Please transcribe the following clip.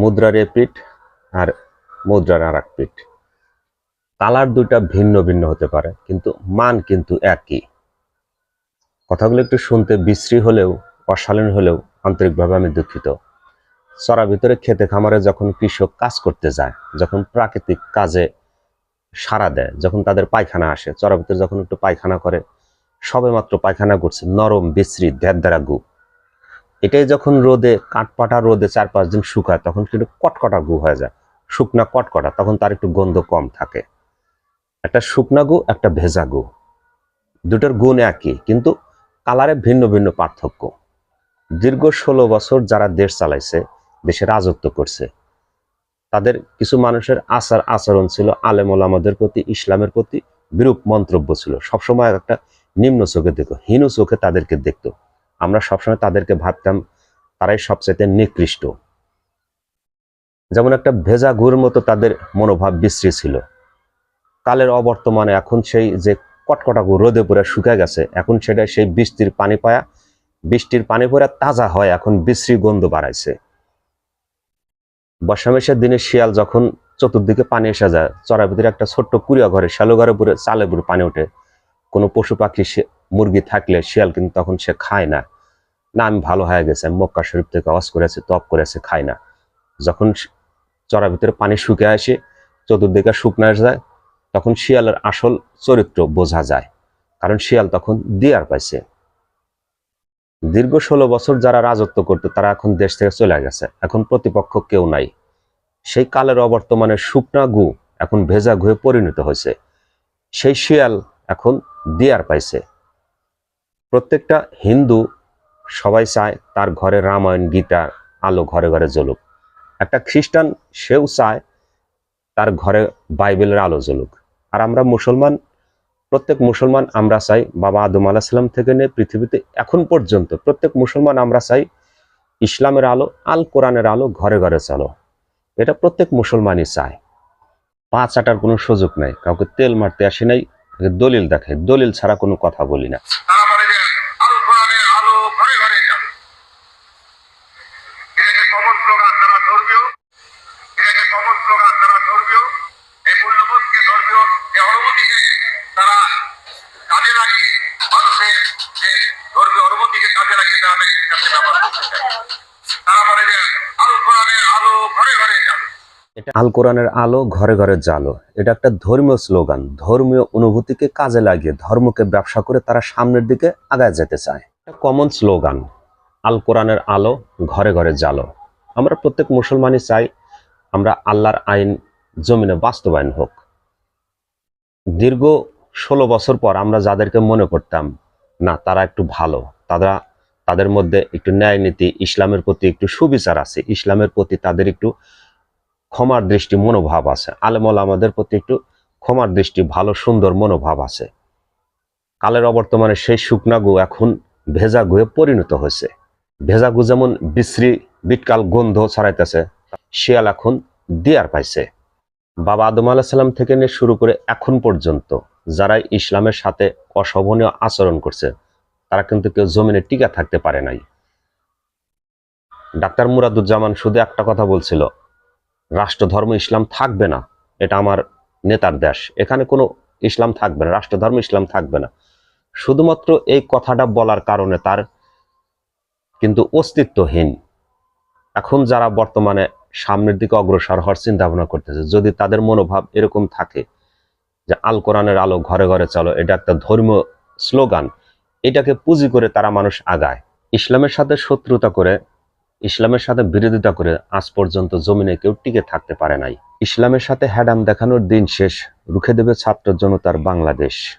মুদ্রার এ পিঠ আর মুদ্রার আর এক পিঠ। কালার দুইটা ভিন্ন ভিন্ন হতে পারে, কিন্তু মান কিন্তু একই। কথাগুলো একটু শুনতে বিশ্রী হলেও, অশালীন হলেও আন্তরিকভাবে আমি দুঃখিত। চড়া ভিতরে খেতে খামারে যখন কৃষক কাজ করতে যায়, যখন প্রাকৃতিক কাজে সাড়া দেয়, যখন তাদের পায়খানা আসে, চড়া ভিতরে যখন একটু পায়খানা করে সবে মাত্র পায়খানা করছে নরম, বিশ্রী দেড় গু। এটাই যখন রোদে, কাঠপাটা রোদে চার পাঁচ দিন শুকায়, তখন কিন্তু কটকটা গু হয়ে যায়। শুকনা কটকটা, তখন তার একটু গন্ধ কম থাকে। একটা শুকনা গু, একটা ভেজা গু। দুটোর গুণ একই, কিন্তু কালারে ভিন্ন ভিন্ন পার্থক্য। দীর্ঘ ষোলো বছর যারা দেশ চালাইছে, দেশে রাজত্ব করছে, তাদের কিছু মানুষের আচার আচরণ ছিল আলেমল আমাদের প্রতি, ইসলামের প্রতি বিরূপ মন্তব্য ছিল। সবসময় একটা নিম্ন চোখে দেখো, হীন চোখে তাদেরকে দেখতো। আমরা সবসময় তাদেরকে ভাবতাম, তারাই সবচাইতে নিকৃষ্ট। যেমন একটা ভেজা ঘুর মতো তাদের মনোভাব বিশ্রী ছিল। কালের অবর্তমানে এখন সেই যে কটকটা রোদে পুরে শুকিয়ে গেছে, এখন সেটা সেই বৃষ্টির পানি পায়া, বৃষ্টির পানি পরে তাজা হয়, এখন বিশ্রী গন্ধ বাড়াইছে। বর্ষামেশের দিনে শিয়াল যখন চতুর্দিকে পানি এসে যায়, চড়ার ভিতরে একটা ছোট্ট কুড়িয়া ঘরে শ্যালো ঘরে পুরে চালে পুরে পানি ওঠে। কোনো পশু পাখি মুরগি থাকলে শিয়াল কিন্তু তখন সে খায় না। না, আমি ভালো হয়ে গেছে, আমি মক্কা শরীফ থেকে অস করেছে তপ করেছে খায় না। যখন চড়ার ভিতরে পানি শুকিয়ে আসে, চতুর্দিকে শুকনা যায়, তখন শিয়ালের আসল চরিত্র বোঝা যায়। কারণ শিয়াল তখন দিয়ার পাইছে। দীর্ঘ ষোলো বছর যারা রাজত্ব করতো, তারা এখন দেশ থেকে চলে গেছে। এখন প্রতিপক্ষ কেউ নাই। সেই কালের অবর্তমানে শুকনা গু এখন ভেজা গুয়ে পরিণত হয়েছে। সেই শিয়াল এখন দিয়ার পাইছে। প্রত্যেকটা হিন্দু সবাই চায় তার ঘরে রামায়ণ, গীতা, আলো ঘরে ঘরে জ্বলুক। একটা খ্রিস্টান, সেও চায় তার ঘরে বাইবেলের আলো জ্বলুক। আর আমরা মুসলমান, প্রত্যেক মুসলমান আমরা চাই বাবা আদম আলাহিসাল্লাম থেকে নিয়ে পৃথিবীতে এখন পর্যন্ত প্রত্যেক মুসলমান আমরা চাই ইসলামের আলো, আল কোরআনের আলো ঘরে ঘরে চলো। এটা প্রত্যেক মুসলমানই চায়। পা চাটার কোনো সুযোগ নাই, কাউকে তেল মারতে আসি নাই দলিল দেখে দলিল ছাড়া কোনো কথা বলি না তারা বলে যে আল কোরআনের আলো ঘরে ঘরে যাবে আল কোরআনের আলো ঘরে ঘরে জালো এটা একটা ধর্মীয় স্লোগান। ধর্মীয় অনুভূতিকে কাজে লাগিয়ে, ধর্মকে ব্যবসা করে তারা সামনের দিকে আগায় যেতে চায়। কমন স্লোগান আল কোরআনের আলো ঘরে ঘরে জালো আমরা প্রত্যেক মুসলমানই চাই আমরা আল্লাহর আইন জমিনে বাস্তবায়ন হোক। দীর্ঘ ষোলো বছর পর আমরা যাদেরকে মনে করতাম, না, তারা একটু ভালো। তারা, তাদের মধ্যে একটু ন্যায় নীতি, ইসলামের প্রতি একটু সুবিচার আছে, ইসলামের প্রতি তাদের একটু ক্ষমার দৃষ্টি, মনোভাব আছে। আলেমল আমাদের প্রতি একটু ক্ষমার দৃষ্টি, ভালো, সুন্দর মনোভাব আছে। কালের অবর্তমানে সেই শুকনা গু এখন ভেজা গুয়ে পরিণত হয়েছে। ভেজা গু যেমন বিশ্রী বিটকাল গন্ধ ছড়াইতেছে, শিয়াল এখন দিয়ার পাইছে। বাবা আদম আলাহিসাল্লাম থেকে নিয়ে শুরু করে এখন পর্যন্ত যারা ইসলামের সাথে অশোভনীয় আচরণ করছে, তারা কিন্তু কেউ জমিনে টিকা থাকতে পারে নাই। ডাক্তার মুরাদুজ্জামান শুধু একটা কথা বলছিল, রাষ্ট্রধর্ম ইসলাম থাকবে না, এটা আমার নেতার দেশ। এখানে কোনো ইসলাম থাকবে না, রাষ্ট্রধর্ম ইসলাম থাকবে না। শুধুমাত্র এই কথাটা বলার কারণে তার কিন্তু অস্তিত্বহীন। এখন যারা বর্তমানে সামনের দিকে অগ্রসর হওয়ার চিন্তা ভাবনা করতেছে, যদি তাদের মনোভাব এরকম থাকে যে আল কোরআনের আলো ঘরে ঘরে চলো, এটা একটা ধর্মীয় স্লোগান, এটাকে পুঁজি করে তারা মানুষ আগায়। ইসলামের সাথে শত্রুতা করে, ইসলামের সাথে বিরোধিতা করে আজ পর্যন্ত জমিনে কেউ টিকে থাকতে পারে নাই। ইসলামের সাথে হ্যাডাম দেখানোর দিন শেষ, রুখে দেবে ছাত্র জনতার বাংলাদেশ।